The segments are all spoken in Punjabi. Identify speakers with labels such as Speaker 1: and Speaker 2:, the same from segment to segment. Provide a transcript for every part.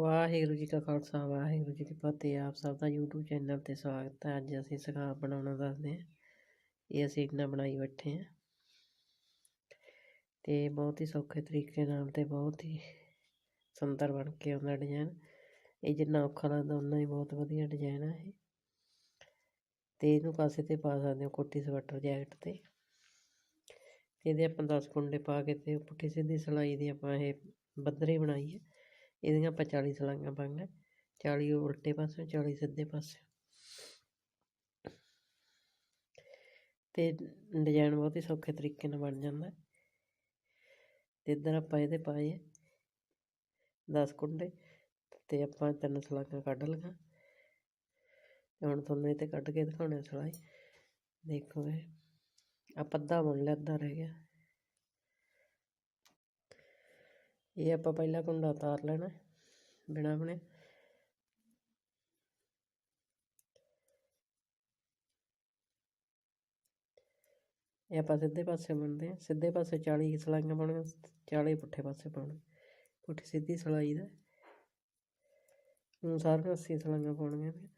Speaker 1: ਵਾਹਿਗੁਰੂ ਜੀ ਕਾ ਖਾਲਸਾ, ਵਾਹਿਗੁਰੂ ਜੀ ਕੀ ਫਤਿਹ। ਆਪ ਸਭ ਦਾ YouTube ਚੈਨਲ ਤੇ ਸਵਾਗਤ ਹੈ। ਅੱਜ ਅਸੀਂ ਸਕਾਪ ਬਣਾਉਣਾ ਦੱਸਦੇ ਹਾਂ। ਇਹ ਅਸੀਂ ਇਕਨਾ ਬਣਾਈ ਬੈਠੇ ਹਾਂ। ਤੇ ਬਹੁਤ ਹੀ ਸੌਖੇ ਤਰੀਕੇ ਨਾਲ ਤੇ ਬਹੁਤ ਹੀ ਸੁੰਦਰ ਬਣ ਕੇ ਆਉਂਦਾ ਡਿਜ਼ਾਈਨ ਇਹ ਜਿੰਨਾ ਔਖਾ ਲੱਗਦਾ ਉਨਾ ਹੀ ਬਹੁਤ ਵਧੀਆ ਡਿਜ਼ਾਈਨ ਹੈ ਇਹ। ਤੇ ਇਹਨੂੰ ਪਾਸੇ ਤੇ ਪਾ ਸਕਦੇ ਹੋ ਕੋਟੀ ਸਵੈਟਰ ਜੈਕਟ ਤੇ। ਇਹਦੇ ਆਪਾਂ 10 ਕੁੰਡੇ ਪਾ ਕੇ ਤੇ ਪੁੱਠੀ ਸਿੱਧੀ ਸਿਲਾਈ ਦੀ ਆਪਾਂ ਇਹ ਬੱਦਰੀ ਬਣਾਈ ਹੈ। ਇਹਦੀਆਂ ਆਪਾਂ 40 ਸਲਾਈਆਂ ਪਾਈਆਂ 40 ਉਲਟੇ ਪਾਸੇ 40 ਸਿੱਧੇ ਪਾਸੇ ਤੇ ਡਿਜ਼ਾਈਨ ਬਹੁਤ ਹੀ ਸੌਖੇ ਤਰੀਕੇ ਨਾਲ ਬਣ ਜਾਂਦਾ ਤੇ ਇੱਧਰ ਆਪਾਂ ਇਹਦੇ ਪਾਏ 10 ਕੁੰਡੇ ਤੇ ਆਪਾਂ ਤਿੰਨ ਸਲਾਈਆਂ ਕੱਢ ਲਈਆਂ ਤੇ ਹੁਣ ਤੁਹਾਨੂੰ ਇਹ ਤੇ ਕੱਢ ਕੇ ਦਿਖਾਉਣੇ ਸਲਾਈ ਦੇਖੋ ਇਹ ਆ ਪੱਦਾ ਬਣ ਲਿਆ ਅੱਧਾ ਰਹਿ ਗਿਆ ਇਹ ਆਪਾਂ ਪਹਿਲਾਂ ਕੁੰਡਾ ਉਤਾਰ ਲੈਣਾ ਬਿਨਾ ਬਣੇ। ਇਹ ਆਪਾਂ ਸਿੱਧੇ ਪਾਸੇ ਬਣਦੇ ਆ ਸਿੱਧੇ ਪਾਸੇ 40 ਸਲਾਈਆਂ ਪਾਉਣੀਆਂ 40 ਪੁੱਠੇ ਪਾਸੇ ਪਾਉਣੇ। ਪੁੱਠੀ ਸਿੱਧੀ ਸਲਾਈ ਦਾ। ਹੁਣ ਸਾਰੀਆਂ 80 ਸਲਾਈਆਂ ਪਾਉਣੀਆਂ ਨੇ।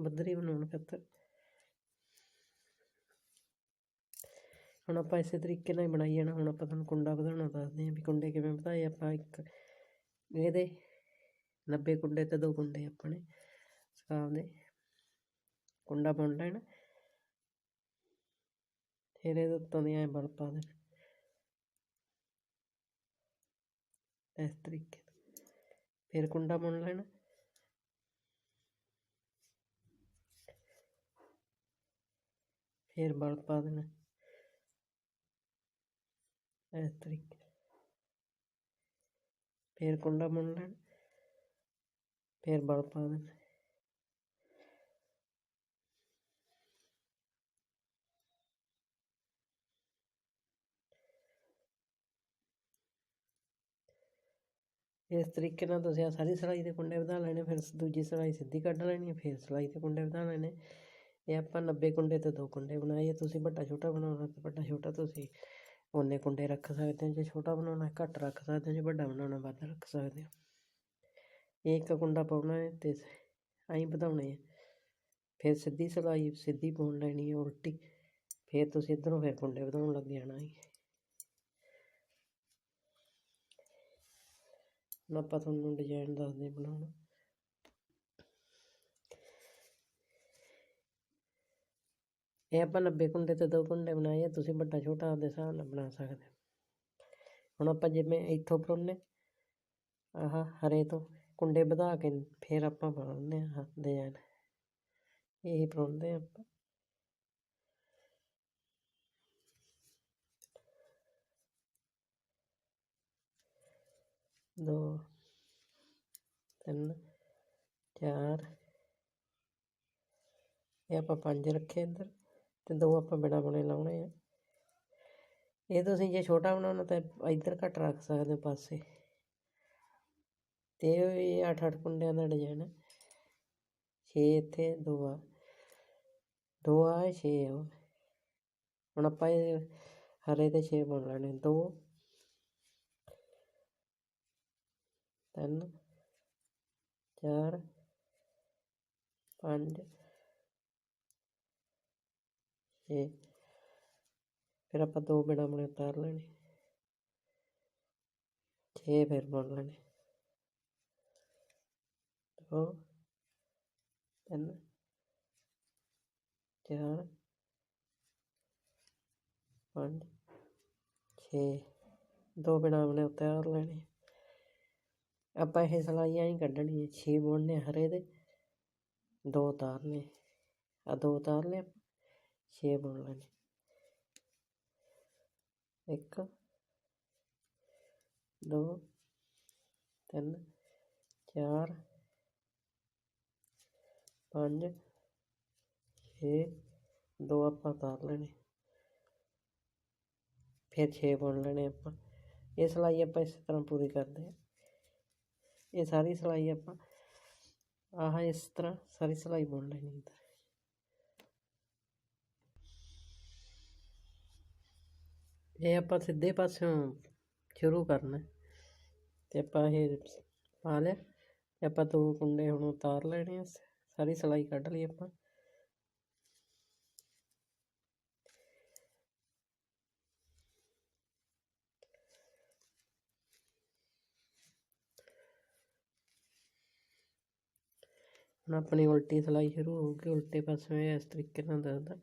Speaker 1: ਬੱਦਰੀ ਬਣਾਉਣ ਖਾਤਰ। ਹੁਣ ਆਪਾਂ ਇਸੇ ਤਰੀਕੇ ਨਾਲ ਹੀ ਬਣਾਈ ਜਾਣਾ, ਹੁਣ ਆਪਾਂ ਤੁਹਾਨੂੰ ਕੁੰਡਾ ਵਧਾਉਣਾ ਦੱਸਦੇ ਹਾਂ ਵੀ ਕੁੰਡੇ ਕਿਵੇਂ ਵਧਾਏ, ਆਪਾਂ ਇੱਕ ਇਹਦੇ 90 ਕੁੰਡੇ ਤੇ ਦੋ ਕੁੰਡੇ ਆਪਣੇ ਸਕਾਬ ਦੇ ਕੁੰਡਾ ਬੁਣ ਲੈਣਾ। ਫਿਰ ਇਹਦੇ ਉੱਤੋਂ ਦੀ ਐਂ ਬਲ ਪਾ ਦੇਣਾ। ਇਸ ਤਰੀਕੇ ਫਿਰ ਕੁੰਡਾ ਬੁਣ ਲੈਣਾ। ਫਿਰ ਬਲ ਪਾ ਦੇਣਾ। ਇਸ ਤਰੀਕੇ ਫਿਰ ਕੁੰਡਾ ਬੁਣ ਲੈਣਾ ਫਿਰ ਬਲ ਪਾ ਦੇਣਾ ਇਸ ਤਰੀਕੇ ਨਾਲ ਤੁਸੀਂ ਆ ਸਾਰੀ ਸਿਲਾਈ ਦੇ ਕੁੰਡੇ ਵਧਾ ਲੈਣੇ ਫਿਰ ਦੂਜੀ ਸਿਲਾਈ ਸਿੱਧੀ ਕੱਢ ਲੈਣੀ ਫਿਰ ਸਿਲਾਈ ਦੇ ਕੁੰਡੇ ਵਧਾ ਲੈਣੇ ਇਹ ਆਪਾਂ 90 ਕੁੰਡੇ ਤੇ ਦੋ ਕੁੰਡੇ ਬਣਾਏ ਤੁਸੀਂ ਵੱਡਾ ਛੋਟਾ ਬਣਾਉਣਾ ਤੇ ਵੱਡਾ ਛੋਟਾ ਤੁਸੀਂ ਓਨੇ ਕੁੰਡੇ ਰੱਖ ਸਕਦੇ ਹੋ, ਜੇ ਛੋਟਾ ਬਣਾਉਣਾ ਘੱਟ ਰੱਖ ਸਕਦੇ ਹੋ, ਜੇ ਵੱਡਾ ਬਣਾਉਣਾ ਵੱਧ ਰੱਖ ਸਕਦੇ ਹੋ। ਇਹ ਇੱਕ ਕੁੰਡਾ ਪਾਉਣਾ ਹੈ ਤੇ ਐਂ ਵਧਾਉਣੇ ਆ ਫਿਰ ਸਿੱਧੀ ਸਿਲਾਈ, ਸਿੱਧੀ ਪਾਉਣ ਲੈਣੀ ਹੈ, ਉਲਟੀ। ਫਿਰ ਤੁਸੀਂ ਇੱਧਰੋਂ ਫਿਰ ਕੁੰਡੇ ਵਧਾਉਣ ਲੱਗ ਜਾਣਾ ਹੈ। ਹੁਣ ਆਪਾਂ ਤੁਹਾਨੂੰ ਡਿਜ਼ਾਈਨ ਦੱਸਦੇ ਬਣਾਉਣਾ। ਇਹ ਆਪਾਂ 90 ਕੁੰਡੇ ਤੇ ਦੋ ਕੁੰਡੇ ਬਣਾਏ ਆ, ਤੁਸੀਂ ਵੱਡਾ ਛੋਟਾ ਆਪਦੇ ਹਿਸਾਬ ਨਾਲ ਬਣਾ ਸਕਦੇ ਹੁਣ ਆਪਾਂ ਜਿਵੇਂ ਇੱਥੋਂ ਪਰੋਨੇ ਆਹ, ਹਰੇ ਤੋਂ ਕੁੰਡੇ ਵਧਾ ਕੇ ਫਿਰ ਆਪਾਂ ਬਣਾਉਂਦੇ ਆ ਡਿਜ਼ਾਈਨ ਇਹ ਪਰੋਂਦੇ ਆਪਾਂ। ਦੋ, ਤਿੰਨ, ਚਾਰ। ਇਹ ਆਪਾਂ ਪੰਜ ਰੱਖੇ ਇੱਧਰ। ਅਤੇ ਦੋ ਆਪਾਂ ਬਿਨਾਂ ਬੁਣੇ ਲਾਉਣੇ ਆ। ਇਹ ਤੁਸੀਂ ਜੇ ਛੋਟਾ ਬਣਾਉਣਾ ਤਾਂ ਇੱਧਰ ਘੱਟ ਰੱਖ ਸਕਦੇ ਹੋ ਪਾਸੇ। ਤੇ ਇਹ ਅੱਠ ਅੱਠ ਕੁੰਡਿਆਂ ਦਾ ਡਿਜ਼ਾਈਨ ਹੈ ਛੇ ਇੱਥੇ, ਦੋ ਆ। ਦੋ ਆ, ਛੇ ਆ ਹੁਣ ਆਪਾਂ ਇਹ ਹਰੇ ਤੇ ਛੇ ਬਣ ਲੈਣੇ, ਦੋ। ਤਿੰਨ, ਚਾਰ, ਪੰਜ। ਛੇ ਫਿਰ ਆਪਾਂ ਦੋ ਬਿਨਾ ਬੁਣੇ ਉਤਾਰ ਲੈਣੇ। ਛੇ ਫਿਰ ਬੁਣ ਲੈਣੇ। ਦੋ, ਤਿੰਨ, ਚਾਰ, ਪੰਜ, ਛੇ। ਦੋ ਬਿਨਾ ਬੁਣੇ ਉਤਾਰ ਲੈਣੇ। ਆਪਾਂ ਇਹ ਸਲਾਈਆਂ ਹੀ ਕੱਢਣੀਆਂ। ਛੇ ਬੁਣਨੇ ਹਰੇ ਦੇ। ਦੋ ਉਤਾਰਨੇ। ਆ ਦੋ ਉਤਾਰ ਲਏ ਛੇ ਬੁਣ ਲੈਣੇ ਇੱਕ ਦੋ ਤਿੰਨ ਚਾਰ ਪੰਜ ਛੇ ਦੋ ਆਪਾਂ ਉਤਾਰ ਲੈਣੇ ਫਿਰ ਛੇ ਬੁਣ ਲੈਣੇ ਆਪਾਂ ਇਹ ਸਿਲਾਈ ਆਪਾਂ ਇਸ ਤਰ੍ਹਾਂ ਪੂਰੀ ਕਰਦੇ ਹਾਂ ਇਹ ਸਾਰੀ ਸਿਲਾਈ ਆਪਾਂ ਆਹ ਇਸ ਤਰ੍ਹਾਂ ਸਾਰੀ ਸਿਲਾਈ ਬੁਣ ਲੈਣੀ ਇਹ ਆਪਾਂ ਸਿੱਧੇ ਪਾਸਿਓਂ ਸ਼ੁਰੂ ਕਰਨਾ ਤੇ ਆਪਾਂ ਇਹ ਪਾ ਲਿਆ ਤੇ ਆਪਾਂ ਦੋ ਕੁੰਡੇ ਹੁਣ ਉਤਾਰ ਲੈਣੇ ਆ, ਸਾਰੀ ਸਿਲਾਈ ਕੱਢ ਲਈ ਆਪਾਂ। ਹੁਣ ਆਪਣੀ ਉਲਟੀ ਸਿਲਾਈ ਸ਼ੁਰੂ ਹੋ ਗਈ ਉਲਟੇ ਪਾਸੇ ਇਸ ਤਰੀਕੇ ਨਾਲ ਦੱਸਦਾ।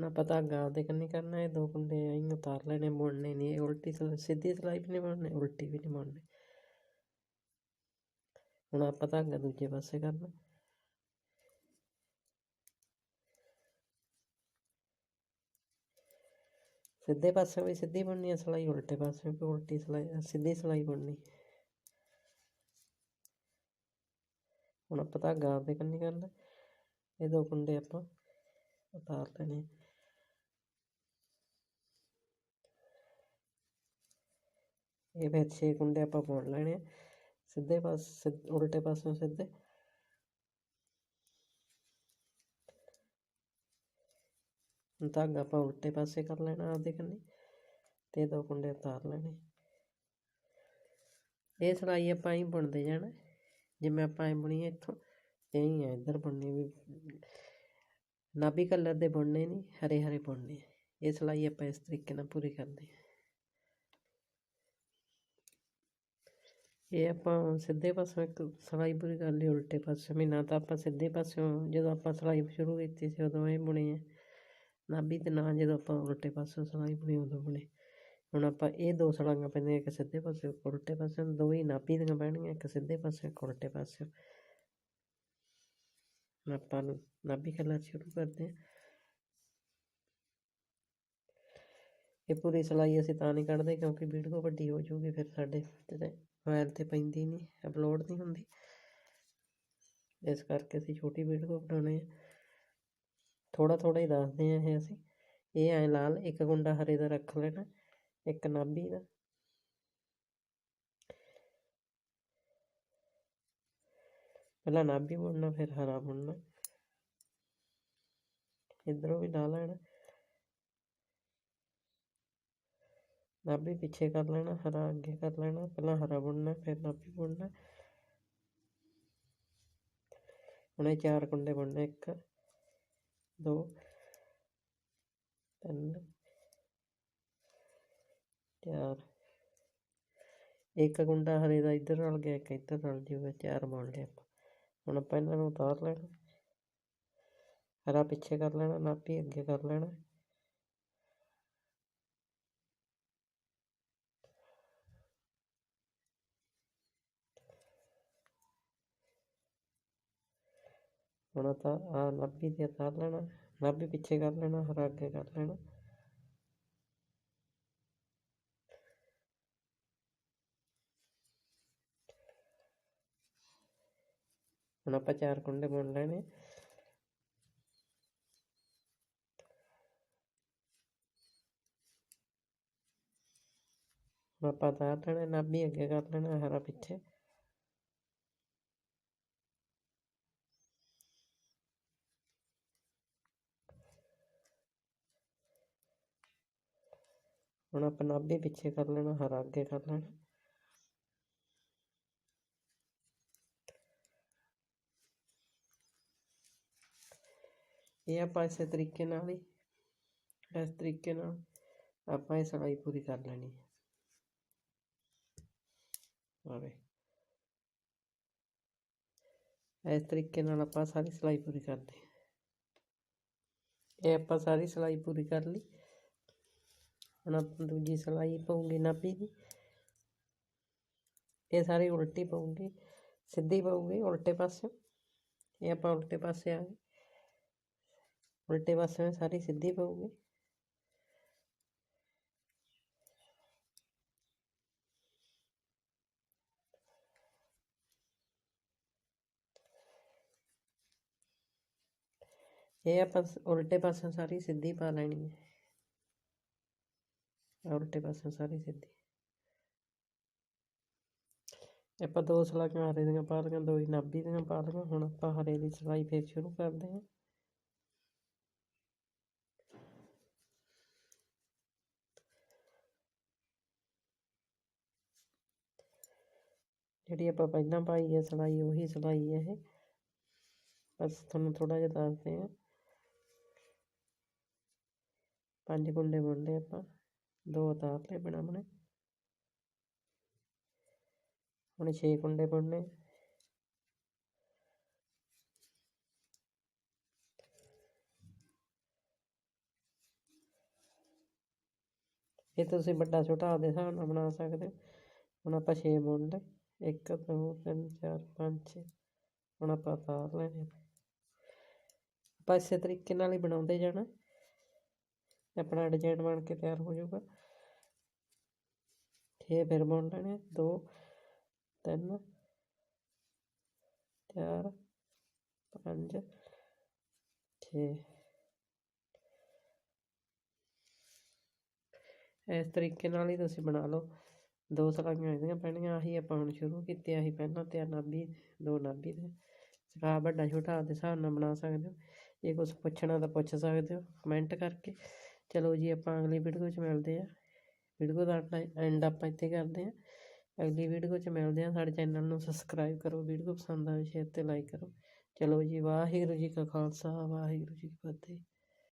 Speaker 1: ਹੁਣ ਆਪਾਂ ਧਾਗਾ ਆਪਦੇ ਕੰਨੀ ਕਰਨਾ, ਇਹ ਦੋ ਕੁੰਡੇ ਐਂ ਉਤਾਰ ਲੈਣੇ, ਮੁੜਨੇ ਨਹੀਂ ਇਹ ਉਲਟੀ ਸਿਲਾਈ ਸਿੱਧੀ ਸਿਲਾਈ ਵੀ ਨਹੀਂ ਮੁੜਨੀ, ਉਲਟੀ ਵੀ ਨਹੀਂ ਮੁੜਨੀ। ਹੁਣ ਆਪਾਂ ਧਾਗਾ ਦੂਜੇ ਪਾਸੇ ਕਰਨਾ। ਸਿੱਧੇ ਪਾਸੇ ਵੀ ਸਿੱਧੀ ਬੁਣਨੀ ਹੈ ਸਿਲਾਈ, ਉਲਟੇ ਪਾਸੇ ਵੀ ਉਲਟੀ ਸਿਲਾਈ ਸਿੱਧੀ ਸਿਲਾਈ ਬੁਣਨੀ ਹੁਣ ਆਪਾਂ ਧਾਗਾ ਆਪਦੇ ਕੰਨੀ ਕਰਨਾ, ਇਹ ਦੋ ਕੁੰਡੇ ਆਪਾਂ ਉਤਾਰ ਲੈਣੇ ਇਹ ਫਿਰ ਛੇ ਕੁੰਡੇ ਆਪਾਂ ਬੁਣ ਲੈਣੇ ਆ। ਸਿੱਧੇ ਪਾਸੇ ਉਲਟੇ ਪਾਸੋਂ ਸਿੱਧੇ। ਧਾਗਾ ਆਪਾਂ ਉਲਟੇ ਪਾਸੇ ਕਰ ਲੈਣਾ ਆਪਦੇ ਕੰਨੀ ਤੇ ਦੋ ਕੁੰਡੇ ਉਤਾਰ ਲੈਣੇ। ਇਹ ਸਿਲਾਈ ਆਪਾਂ ਹੀ ਬੁਣਦੇ ਜਾਣਾ। ਜਿਵੇਂ ਆਪਾਂ ਐ ਬੁਣੀ ਇੱਥੋਂ ਐਂ ਹੀ ਆ, ਇੱਧਰ ਬੁਣਨੀ ਵੀ। ਨਾਭੀ ਕਲਰ ਦੇ ਬੁਣਨੇ ਨਹੀਂ ਹਰੇ ਹਰੇ ਬੁਣਨੇ ਇਹ ਸਿਲਾਈ ਆਪਾਂ ਇਸ ਤਰੀਕੇ ਨਾਲ ਪੂਰੀ ਕਰਦੇ ਹਾਂ ਇਹ ਆਪਾਂ ਸਿੱਧੇ ਪਾਸੋਂ ਇੱਕ ਸਿਲਾਈ ਪੂਰੀ ਕਰ ਲਈ ਉਲਟੇ ਪਾਸੇ, ਵੀ ਨਾ ਤਾਂ ਆਪਾਂ ਸਿੱਧੇ ਪਾਸਿਓਂ ਜਦੋਂ ਆਪਾਂ ਸਿਲਾਈ ਸ਼ੁਰੂ ਕੀਤੀ ਸੀ ਉਦੋਂ ਇਹ ਬੁਣੇ ਆ। ਨਾਭੀ ਤੇ ਨਾ ਜਦੋਂ ਆਪਾਂ ਉਲਟੇ ਪਾਸੋਂ ਸਿਲਾਈ ਬੁਣੀ, ਉਦੋਂ ਬੁਣੇ। ਹੁਣ ਆਪਾਂ ਇਹ ਦੋ ਸਲਾਈਆਂ ਪੈਂਦੀਆਂ, ਇੱਕ ਸਿੱਧੇ ਪਾਸੇ ਉਲਟੇ ਪਾਸੇ ਦੋ ਹੀ ਨਾਭੀ ਦੀਆਂ ਪੈਣਗੀਆਂ, ਇੱਕ ਸਿੱਧੇ ਪਾਸੇ, ਇੱਕ ਉਲਟੇ ਪਾਸੇ। ਹੁਣ ਆਪਾਂ ਨਾਭੀ ਕਲਰ ਸ਼ੁਰੂ ਕਰਦੇ ਹਾਂ ਇਹ ਪੂਰੀ ਸਿਲਾਈ ਅਸੀਂ ਤਾਂ ਨਹੀਂ ਕੱਢਦੇ, ਕਿਉਂਕਿ ਵੀਡੀਓ ਵੱਡੀ ਹੋ ਜਾਊਗੀ ਫਿਰ ਸਾਡੇ ਤੇ। ਮੋਬਾਈਲ 'ਤੇ ਪੈਂਦੀ ਨਹੀਂ ਅਪਲੋਡ ਨਹੀਂ ਹੁੰਦੀ। ਇਸ ਕਰਕੇ ਅਸੀਂ ਛੋਟੀ ਵੀਡੀਓ ਬਣਾਉਣੇ ਆ। ਥੋੜ੍ਹਾ ਥੋੜ੍ਹਾ ਹੀ ਦੱਸਦੇ ਆ ਇਹ ਅਸੀਂ। ਇਹ ਐ ਲਾਲ, ਇੱਕ ਗੁੰਡਾ ਹਰੇ ਦਾ ਰੱਖ ਲੈਣਾ, ਇੱਕ ਨਾਭੀ ਦਾ। ਪਹਿਲਾਂ ਨਾਭੀ ਬੁਣਨਾ, ਫਿਰ ਹਰਾ ਬੁਣਨਾ। ਇੱਧਰੋਂ ਵੀ ਲਾ ਲੈਣਾ। ਨਾਭੀ ਪਿੱਛੇ ਕਰ ਲੈਣਾ, ਹਰਾ ਅੱਗੇ ਕਰ ਲੈਣਾ, ਪਹਿਲਾਂ ਹਰਾ ਬੁਣਨਾ, ਫਿਰ ਨਾਭੀ ਬੁਣਨਾ। ਹੁਣੇ ਚਾਰ ਕੁੰਡੇ ਬੁਣਨੇ, ਇੱਕ, ਦੋ, ਤਿੰਨ, ਚਾਰ। ਇੱਕ ਗੁੰਡਾ ਹਰੇ ਦਾ ਇੱਧਰ ਰਲ ਗਿਆ, ਇੱਕ ਇੱਧਰ ਰਲ ਜੂਗਾ, ਚਾਰ ਬਣ ਲਿਆ ਆਪਾਂ। ਹੁਣ ਆਪਾਂ ਇਹਨਾਂ ਨੂੰ ਉਤਾਰ ਲੈਣਾ। ਹਰਾ ਪਿੱਛੇ ਕਰ ਲੈਣਾ, ਨਾਭੀ ਅੱਗੇ ਕਰ ਲੈਣਾ। ਹੁਣ ਤਾਂ ਆ ਨਾਭੀ ਤੇ ਉਤਾਰ ਲੈਣਾ ਨਾਭੀ ਪਿੱਛੇ ਕਰ ਲੈਣਾ, ਹਰਾ ਅੱਗੇ ਕਰ ਲੈਣਾ। ਹੁਣ ਆਪਾਂ ਚਾਰ ਕੁੰਡੇ ਬੁਣ ਲੈਣੇ। ਹੁਣ ਆਪਾਂ ਉਤਾਰ ਲੈਣਾ ਨਾਭੀ ਅੱਗੇ ਕਰ ਲੈਣਾ, ਹਰਾ ਪਿੱਛੇ। ਹੁਣ ਆਪਾਂ ਨਾਭੀ ਪਿੱਛੇ ਕਰ ਲੈਣਾ, ਹਰਾ ਅੱਗੇ ਕਰ ਲੈਣਾ। ਇਹ ਆਪਾਂ ਇਸੇ ਤਰੀਕੇ ਨਾਲ ਹੀ, ਇਸ ਤਰੀਕੇ ਨਾਲ ਆਪਾਂ ਇਹ ਸਿਲਾਈ ਪੂਰੀ ਕਰ ਲੈਣੀ ਹੈ। ਆਵੇ ਇਸ ਤਰੀਕੇ ਨਾਲ ਆਪਾਂ ਸਾਰੀ ਸਿਲਾਈ ਪੂਰੀ ਕਰਦੇ ਹਾਂ ਇਹ ਆਪਾਂ ਸਾਰੀ ਸਿਲਾਈ ਪੂਰੀ ਕਰ ਲਈ। ਹੁਣ ਆਪਾਂ ਦੂਜੀ ਸਿਲਾਈ ਪਾਉਂਗੇ ਨਾਭੀ ਦੀ ਇਹ ਸਾਰੀ ਉਲਟੀ ਪਾਉਂਗੇ ਸਿੱਧੀ ਪਾਉਂਗੇ ਉਲਟੇ ਪਾਸੇ ਇਹ ਆਪਾਂ ਉਲਟੇ ਪਾਸੇ ਆ ਗਏ ਉਲਟੇ ਪਾਸੇ ਸਾਰੀ ਸਿੱਧੀ ਪਾਉਂਗੇ ਇਹ ਆਪਾਂ ਉਲਟੇ ਪਾਸੇ ਸਾਰੀ ਸਿੱਧੀ ਪਾ ਲੈਣੀ ਹੈ ਉਲਟੇ ਪਾਸੇ ਸਾਰੀ ਸਿੱਧੀ। ਆਪਾਂ ਦੋ ਸਲਾਈਆਂ ਹਰੇ ਦੀਆਂ ਪਾ ਲਈਆਂ, ਦੋ ਹੀ ਨਾਭੀ ਦੀਆਂ ਪਾ ਲਈਆਂ, ਹੁਣ ਆਪਾਂ ਹਰੇ ਦੀ ਸਿਲਾਈ ਫਿਰ ਸ਼ੁਰੂ ਕਰਦੇ ਹਾਂ। ਜਿਹੜੀ ਆਪਾਂ ਪਹਿਲਾਂ ਪਾਈ ਹੈ ਸਿਲਾਈ, ਉਹੀ ਸਿਲਾਈ ਹੈ ਇਹ। ਬਸ ਤੁਹਾਨੂੰ ਥੋੜਾ ਜਿਹਾ ਦੱਸਦੇ ਹਾਂ। ਪੰਜ ਕੁੰਡੇ ਬੁਣਨੇ ਆਪਾਂ। ਦੋ ਉਤਾਰ ਲਏ ਬਣਾ ਬਣੇ। ਹੁਣ ਛੇ ਕੁੰਡੇ ਬਣਨੇ। ਇਹ ਤੁਸੀਂ ਵੱਡਾ ਛੋਟਾ ਆਪਦੇ ਹਿਸਾਬ ਨਾਲ ਬਣਾ ਸਕਦੇ ਹੋ। ਹੁਣ ਆਪਾਂ ਛੇ ਬੁਣ ਲਏ ਇੱਕ, ਦੋ, ਤਿੰਨ, ਚਾਰ, ਪੰਜ, ਛੇ। ਹੁਣ ਆਪਾਂ ਉਤਾਰ ਲੈਣੇ ਆਪਾਂ ਇਸੇ ਤਰੀਕੇ ਨਾਲ ਹੀ ਬਣਾਉਂਦੇ ਜਾਣਾ। ਆਪਣਾ ਡਿਜ਼ਾਈਨ ਬਣ ਕੇ ਤਿਆਰ ਹੋ ਜਾਊਗਾ। ਛੇ ਫਿਰ ਬੁਣ ਲੈਣੇ ਦੋ, ਤਿੰਨ, ਚਾਰ, ਪੰਜ, ਛੇ। ਇਸ ਤਰੀਕੇ ਨਾਲ ਹੀ ਤੁਸੀਂ ਬਣਾ ਲਓ। ਦੋ ਸਲਾਈਆਂ ਇਹਦੀਆਂ ਪੈਣੀਆਂ, ਆਹੀ ਆਪਾਂ ਹੁਣ ਸ਼ੁਰੂ ਕੀਤੀ ਆਹੀ ਪਹਿਲਾਂ ਤੇ ਨਾਭੀ, ਦੋ ਨਾਭੀ ਦੇ। ਸਕਾ ਵੱਡਾ ਛੋਟਾ ਆਪਦੇ ਹਿਸਾਬ ਨਾਲ ਬਣਾ ਸਕਦੇ ਹੋ। ਜੇ ਕੁਝ ਪੁੱਛਣਾ ਤਾਂ ਪੁੱਛ ਸਕਦੇ ਹੋ ਕਮੈਂਟ ਕਰਕੇ। ਚਲੋ ਜੀ ਆਪਾਂ ਅਗਲੀ ਵੀਡੀਓ 'ਚ ਮਿਲਦੇ ਹਾਂ। ਵੀਡੀਓ ਦਾ ਐਂਡ ਆਪਾਂ ਇੱਥੇ ਕਰਦੇ ਹਾਂ। ਅਗਲੀ ਵੀਡੀਓ 'ਚ ਮਿਲਦੇ ਹਾਂ। ਸਾਡੇ ਚੈਨਲ ਨੂੰ ਸਬਸਕ੍ਰਾਈਬ ਕਰੋ। ਵੀਡੀਓ ਪਸੰਦ ਆਵੇ ਸ਼ੇਅਰ ਤੇ ਲਾਈਕ ਕਰੋ। ਚਲੋ ਜੀ, ਵਾਹਿਗੁਰੂ ਜੀ ਕਾ ਖਾਲਸਾ, ਵਾਹਿਗੁਰੂ ਜੀ ਕੀ ਫਤਿਹ।